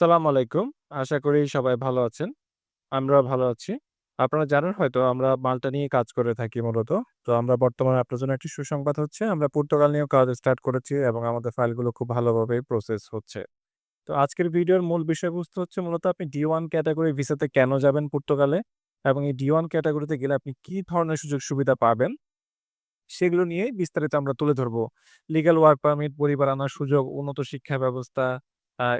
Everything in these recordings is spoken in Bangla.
সালাম আলাইকুম। আশা করি সবাই ভালো আছেন। আমরাও ভালো আছি। আপনারা জানেন হয়তো আমরা মাল্টা নিয়ে কাজ করে থাকি মূলত। তো আমরা বর্তমানে আপনার জন্য একটি সুসংবাদ হচ্ছে আমরা পর্তুগাল নিয়েও কাজ স্টার্ট করেছি এবং আমাদের ফাইলগুলো খুব ভালোভাবে প্রসেস হচ্ছে। তো আজকের ভিডিওর মূল বিষয়বস্তু হচ্ছে মূলত আপনি ডি1 ক্যাটেগরি ভিসাতে কেন যাবেন পর্তুগালে এবং এই ডি1 ক্যাটেগরিতে গেলে আপনি কি ধরনের সুযোগ সুবিধা পাবেন সেগুলো নিয়েই বিস্তারিত আমরা তুলে ধরবো। লিগ্যাল ওয়ার্ক পারমিট, পরিবার আনার সুযোগ, উন্নত শিক্ষা ব্যবস্থা,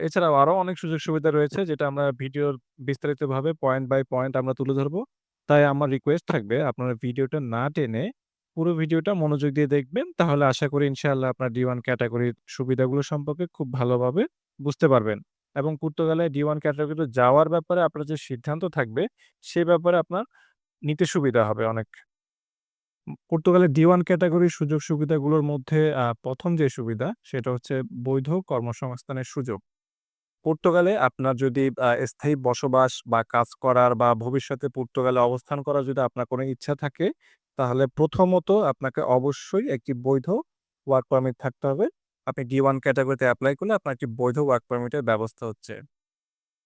এছাড়াও আরও অনেক সুযোগ সুবিধা রয়েছে যেটা আমরা ভিডিওর বিস্তারিতভাবে পয়েন্ট বাই পয়েন্ট আমরা তুলে ধরবো। তাই আমার রিকোয়েস্ট থাকবে আপনারা ভিডিওটা না টেনে পুরো ভিডিওটা মনোযোগ দিয়ে দেখবেন। তাহলে আশা করি ইনশাআল্লাহ আপনার ডি1 ক্যাটেগরির সুবিধাগুলো সম্পর্কে খুব ভালোভাবে বুঝতে পারবেন। এবং পর্তুগালে ডি1 ক্যাটেগরিতে যাওয়ার ব্যাপারে আপনার যে সিদ্ধান্ত থাকবে, সে ব্যাপারে আপনার নিতে সুবিধা হবে অনেক। পর্তুগালের ডি1 ক্যাটেগরির সুযোগ সুবিধাগুলোর মধ্যে প্রথম যে সুবিধা সেটা হচ্ছে বৈধ কর্মসংস্থানের সুযোগ। পর্তুগালে আপনার যদি স্থায়ী বসবাস বা কাজ করার বা ভবিষ্যতে পর্তুগালে অবস্থান করার যদি আপনার কোনো ইচ্ছা থাকে, তাহলে প্রথমত আপনাকে অবশ্যই একটি বৈধ ওয়ার্ক পারমিট থাকতে হবে। আপনি ডি1 ক্যাটাগরিতে অ্যাপ্লাই করলে আপনার একটি বৈধ ওয়ার্ক পারমিটের ব্যবস্থা হচ্ছে।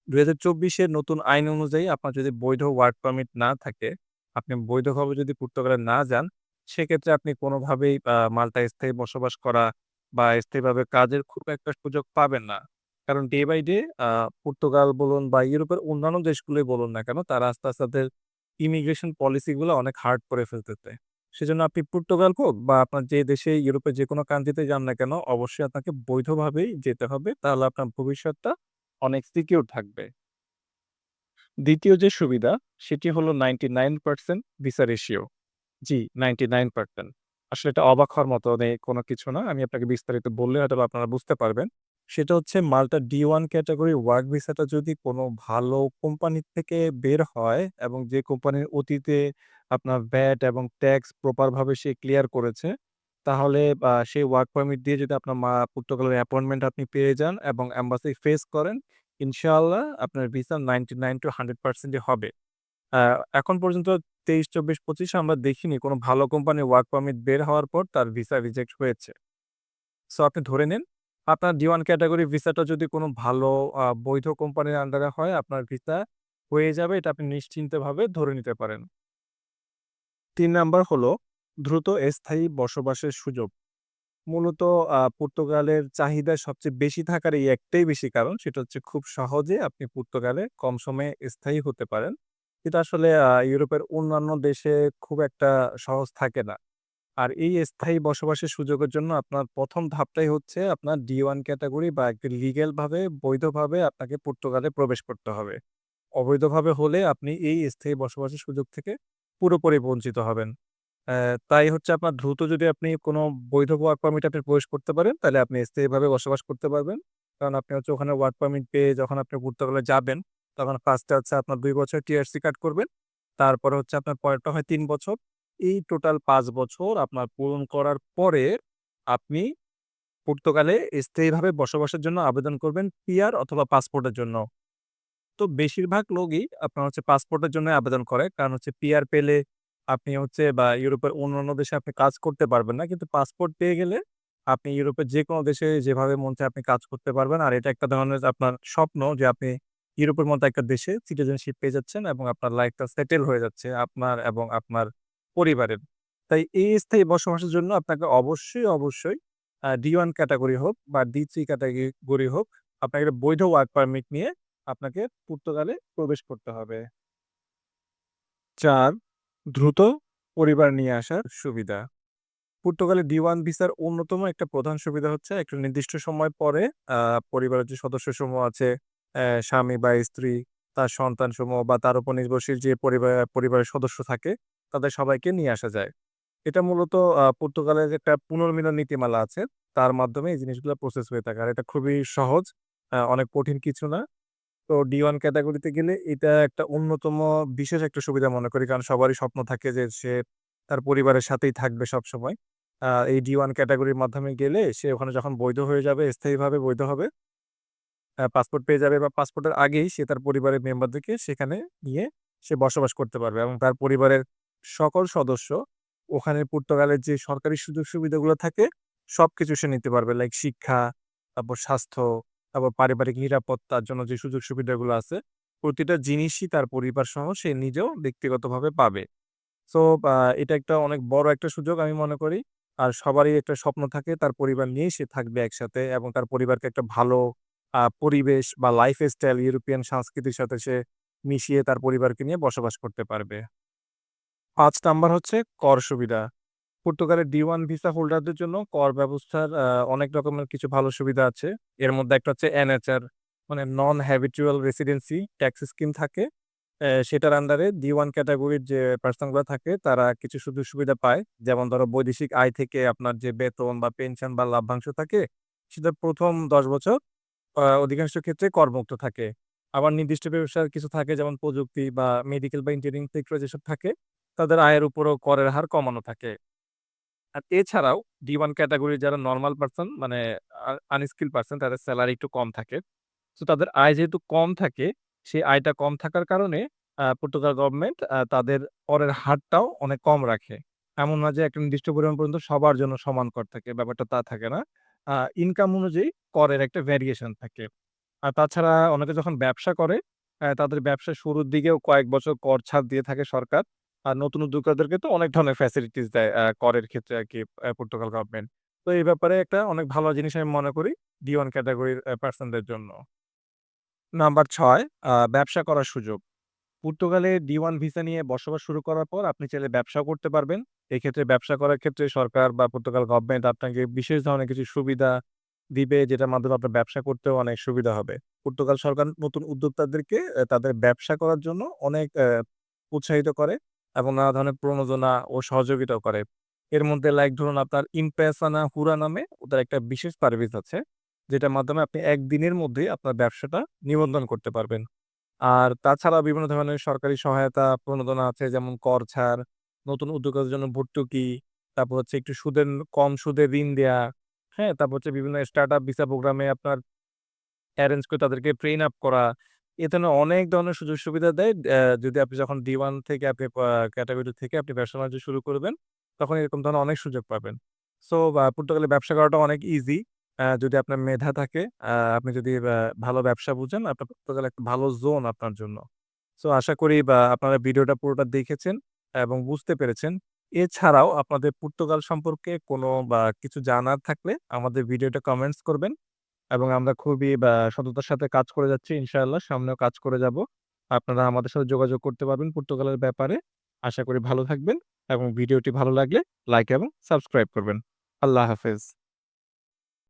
২০২৪ এর নতুন আইন অনুযায়ী আপনার যদি বৈধ ওয়ার্ক পারমিট না থাকে, আপনি বৈধভাবে যদি পর্তুগালে না যান, সেক্ষেত্রে আপনি কোনোভাবেই আ মাল্টায় স্থায়ী বসবাস করা বা স্থায়ীভাবে কাজের খুব একটা সুযোগ পাবেন না। কারণ ডে বাই ডে পর্তুগাল বলুন বা ইউরোপের অন্যান্য দেশগুলোই বলুন না কেন, তারা আস্তে, আস্তে তাদের ইমিগ্রেশন পলিসি গুলো অনেক হার্ড করে ফেলতেছে। সেজন্য আপনি পর্তুগাল হোক বা আপনার যে দেশে ইউরোপের যেকোনো কান্ট্রিতে যান না কেন, অবশ্যই আপনাকে বৈধভাবেই যেতে হবে। তাহলে আপনার ভবিষ্যৎটা অনেক সিকিউর থাকবে। ২য় যে সুবিধা সেটি হলো 99% ভিসা রেশিও। জি, 99% আসলে এটা অবাক হওয়ার মতো নে কোনো কিছু না। আমি আপনাকে বিস্তারিত বললে হয়তোবা আপনারা বুঝতে পারবেন। সেটা হচ্ছে মাল্টা ডি1 ক্যাটেগরি ওয়ার্ক ভিসাটা যদি কোনো ভালো কোম্পানি থেকে বের হয় এবং যে কোম্পানির অতীতে আপনার ভ্যাট এবং ট্যাক্স প্রপার ভাবে সে ক্লিয়ার করেছে, তাহলে সেই ওয়ার্ক পারমিট দিয়ে যদি আপনার মা পর্তুগালের অ্যাপয়েন্টমেন্ট আপনি পেয়ে যান এবং এম্বাসি ফেস করেন, ইনশাআল্লাহ আপনার ভিসা 99 টু 100% ই হবে। এখন পর্যন্ত ২৩, ২৪, ২৫ এ আমরা দেখিনি কোনো ভালো কোম্পানির ওয়ার্ক পারমিট বের হওয়ার পর তার ভিসা রিজেক্ট হয়েছে। সো আপনি ধরে নিন, আপনার ডি1 ক্যাটেগরি ভিসাটা যদি কোনো ভালো বৈধ কোম্পানির আন্ডারে হয়, আপনার ভিসা হয়ে যাবে এটা আপনি নিশ্চিন্তভাবে ধরে নিতে পারেন। তিন নাম্বার হলো দ্রুত স্থায়ী বসবাসের সুযোগ। মূলত পর্তুগালের চাহিদা সবচেয়ে বেশি থাকার এই একটাই বেশি কারণ, সেটা হচ্ছে খুব সহজে আপনি পর্তুগালে কম সময়ে স্থায়ী হতে পারেন। এটা আসলে ইউরোপের অন্যান্য দেশে খুব একটা সহজ থাকে না। আর এই স্থায়ী বসবাসের সুযোগের জন্য আপনার ১ম ধাপটাই হচ্ছে আপনার ডি1 ক্যাটেগরি বা একটি লিগ্যাল ভাবে বৈধভাবে আপনাকে পর্তুগালে প্রবেশ করতে হবে। অবৈধভাবে হলে আপনি এই স্থায়ী বসবাসের সুযোগ থেকে পুরোপুরি বঞ্চিত হবেন। তাই হচ্ছে আপনার দ্রুত যদি আপনি কোনো বৈধ ওয়ার্ক পারমিট আপনি প্রবেশ করতে পারেন, তাহলে আপনি স্থায়ীভাবে বসবাস করতে পারবেন। কারণ আপনি হচ্ছে ওখানে ওয়ার্ক পারমিট পেয়ে যখন আপনি পর্তুগালে যাবেন, তখন ফার্স্ট হচ্ছে আপনার ২ বছর টিআরসি কার্ড করবেন। তারপরে হচ্ছে আপনার পরেরটা হয় ৩ বছর। এই টোটাল ৫ বছর আপনার পূরণ করার পরে আপনি পর্তুগালে স্থায়ীভাবে বসবাসের জন্য আবেদন করবেন পিআর অথবা পাসপোর্টের জন্য। তো বেশিরভাগ লোকই আপনার হচ্ছে পাসপোর্টের জন্য আবেদন করে। কারণ হচ্ছে পিআর পেলে আপনি হচ্ছে বা ইউরোপের অন্যান্য দেশে আপনি কাজ করতে পারবেন না। কিন্তু পাসপোর্ট পেয়ে গেলে আপনি ইউরোপের যেকোনো দেশে যেভাবে মন চায় আপনি কাজ করতে পারবেন। আর এটা একটা ধরনের আপনার স্বপ্ন যে আপনি ইউরোপের মতো একটা দেশে সিটিজেনশিপ পেয়ে যাচ্ছেন এবং আপনার লাইফটা সেটেল হয়ে যাচ্ছে আপনার এবং আপনার পরিবারের। তাই এই স্থায়ী বসবাসের জন্য আপনাকে অবশ্যই, অবশ্যই আ ডি1 ক্যাটেগরি হোক বা ডি3 ক্যাটেগরি হোক, আপনাকে একটা বৈধ ওয়ার্ক পারমিট নিয়ে আপনাকে পর্তুগালে প্রবেশ করতে হবে। ৪ দ্রুত পরিবার নিয়ে আসার সুবিধা। পর্তুগালে ডি1 ভিসার অন্যতম একটা প্রধান সুবিধা হচ্ছে একটা নির্দিষ্ট সময় পরে পরিবারের যে সদস্যসমূহ আছে, স্বামী বা স্ত্রী, তার সন্তানসমূহ বা তার উপর নির্ভরশীল যে পরিবার পরিবারের সদস্য থাকে, তাদের সবাইকে নিয়ে আসা যায়। এটা মূলত পর্তুগালের একটা পুনর্মিলন নীতিমালা আছে। তার মাধ্যমে এই জিনিসগুলো প্রসেস হয়ে থাকে। আর এটা খুবই সহজ, অনেক কঠিন কিছু না। তো ডি1 ক্যাটাগরিতে গেলে এটা একটা অন্যতম বিশেষ একটা সুবিধা মনে করি। কারণ সবারই স্বপ্ন থাকে যে সে তার পরিবারের সাথেই থাকবে সবসময়। আ এই ডি1 ক্যাটাগরির মাধ্যমে গেলে সে ওখানে যখন বৈধ হয়ে যাবে, স্থায়ীভাবে বৈধ হবে পাসপোর্ট পেয়ে যাবে বা পাসপোর্টের আগেই সে তার পরিবারের মেম্বারদেরকে সেখানে নিয়ে সে বসবাস করতে পারবে এবং তার পরিবারের সকল সদস্য ওখানে পর্তুগালের যে সরকারি সুযোগ সুবিধাগুলো থাকে, সব কিছু সে নিতে পারবে। লাইক শিক্ষা, তারপর স্বাস্থ্য, তারপর পারিবারিক নিরাপত্তার জন্য যে সুযোগ সুবিধাগুলো আছে, প্রতিটা জিনিসই তার পরিবার সহ সে নিজেও ব্যক্তিগতভাবে পাবে। সো এটা একটা অনেক বড় একটা সুযোগ আমি মনে করি। আর সবারই একটা স্বপ্ন থাকে তার পরিবার নিয়েই সে থাকবে একসাথে এবং তার পরিবারকে একটা ভালো পরিবেশ বা লাইফস্টাইল ইউরোপিয়ান সংস্কৃতির সাথে সে মিশিয়ে তার পরিবারকে নিয়ে বসবাস করতে পারবে। পাঁচ নাম্বার হচ্ছে কর সুবিধা। পর্তুগালের ডি ওয়ান ভিসা হোল্ডারদের জন্য কর ব্যবস্থার অনেক রকমের কিছু ভালো সুবিধা আছে। এর মধ্যে একটা হচ্ছে এনএচআর মানে non habitual residency tax scheme থাকে। সেটার আন্ডারে ডি ওয়ান ক্যাটাগরির যে পার্সনগুলা থাকে, তারা কিছু সুযোগ সুবিধা পায়। যেমন ধরো বৈদেশিক আয় থেকে আপনার যে বেতন বা পেনশন বা লাভ্যাংশ থাকে, সেটা ১ম ১০ বছর অধিকাংশ ক্ষেত্রে করমুক্ত থাকে। আবার নির্দিষ্ট ব্যবসার কিছু থাকে, যেমন প্রযুক্তি বা মেডিকেল বা ইঞ্জিনিয়ারিং সেক্টর যেসব থাকে, তাদের আয়ের উপরও করের হার কমানো থাকে। আর এছাড়াও ডি-1 ক্যাটেগরির যারা নরমাল পারসন মানে আ আনস্কিলড পারসন তাদের স্যালারি একটু কম থাকে। সো তাদের আয় যেহেতু কম থাকে, সেই আয়টা কম থাকার কারণে পর্তুগাল গভর্নমেন্ট তাদের করের হারটাও অনেক কম রাখে। এমন না যে একটা নির্দিষ্ট পরিমাণ পর্যন্ত সবার জন্য সমান কর থাকে, ব্যাপারটা তা থাকে না। ইনকাম অনুযায়ী করের একটা ভ্যারিয়েশন থাকে। আর তাছাড়া অনেকে যখন ব্যবসা করে, তাদের ব্যবসা শুরুর দিকেও কয়েক বছর কর ছাড় দিয়ে থাকে সরকার। আর নতুন উদ্যোক্তাদেরকে তো অনেক ধরনের ফ্যাসিলিটিস দেয় করের ক্ষেত্রে আরকি আ পর্তুগাল গভর্নমেন্ট। তো এই ব্যাপারে একটা অনেক ভালো জিনিস আমি মনে করি ডি-1 ক্যাটেগরির অ্যা পারসনদের জন্য। নাম্বার ৬ আ ব্যবসা করার সুযোগ। পর্তুগালে ডি-1 ভিসা নিয়ে বসবাস শুরু করার পর আপনি চাইলে ব্যবসাও করতে পারবেন। এক্ষেত্রে ব্যবসা করার ক্ষেত্রে সরকার বা পর্তুগাল গভর্নমেন্ট আপনাকে বিশেষ ধরনের কিছু সুবিধা দিবে, যেটার মাধ্যমে আপনার ব্যবসা করতেও অনেক সুবিধা হবে। পর্তুগাল সরকার নতুন উদ্যোক্তাদেরকে তাদের ব্যবসা করার জন্য অনেক উৎসাহিত করে এবং নানা ধরনের প্রণোদনা ও সহযোগিতাও করে। এর মধ্যে লাইক ধরুন আপনার ইমপেসানা হুরা নামে ওদের একটা বিশেষ সার্ভিস আছে। যেটার মাধ্যমে আপনি ১ দিনের মধ্যেই আপনার ব্যবসাটা নিবন্ধন করতে পারবেন। আর তাছাড়া বিভিন্ন ধরনের সরকারি সহায়তা, প্রণোদনা আছে যেমন কর ছাড়, নতুন উদ্যোগের জন্য ভর্তুকি, তারপর হচ্ছে একটু সুদের কম সুদে ঋণ দেয়া, হ্যাঁ? তারপর হচ্ছে বিভিন্ন স্টার্টআপ ভিসা প্রোগ্রামে আপনার অ্যারেঞ্জ করে তাদেরকে ট্রেন আপ করা। এ ধরনের অনেক ধরনের সুযোগ সুবিধা দেয়। যদি আপনি যখন ডি-1 থেকে আপনি ক্যাটেগরি থেকে আপনি ব্যবসা-বাণিজ্য শুরু করবেন, তখন এরকম ধরনের অনেক সুযোগ পাবেন। সো আ পর্তুগালে ব্যবসা করাটা অনেক ইজি। যদি আপনার মেধা থাকে, আপনি যদি ভালো ব্যবসা বুঝেন, আপনার পর্তুগাল একটা ভালো জোন আপনার জন্য। সো আশা করি বা আপনারা ভিডিওটা পুরোটা দেখেছেন এবং বুঝতে পেরেছেন। এছাড়াও আপনাদের পর্তুগাল সম্পর্কে কোনো বা কিছু জানার থাকলে আমাদের ভিডিওটা কমেন্টস করবেন এবং আমরা খুবই সততার সাথে কাজ করে যাচ্ছি ইনশাআল্লাহ। সামনেও কাজ করে যাব। আপনারা আমাদের সাথে যোগাযোগ করতে পারবেন পর্তুগালের ব্যাপারে। আশা করি ভালো থাকবেন এবং ভিডিওটি ভালো লাগলে লাইক এবং সাবস্ক্রাইব করবেন। আল্লাহ হাফেজ।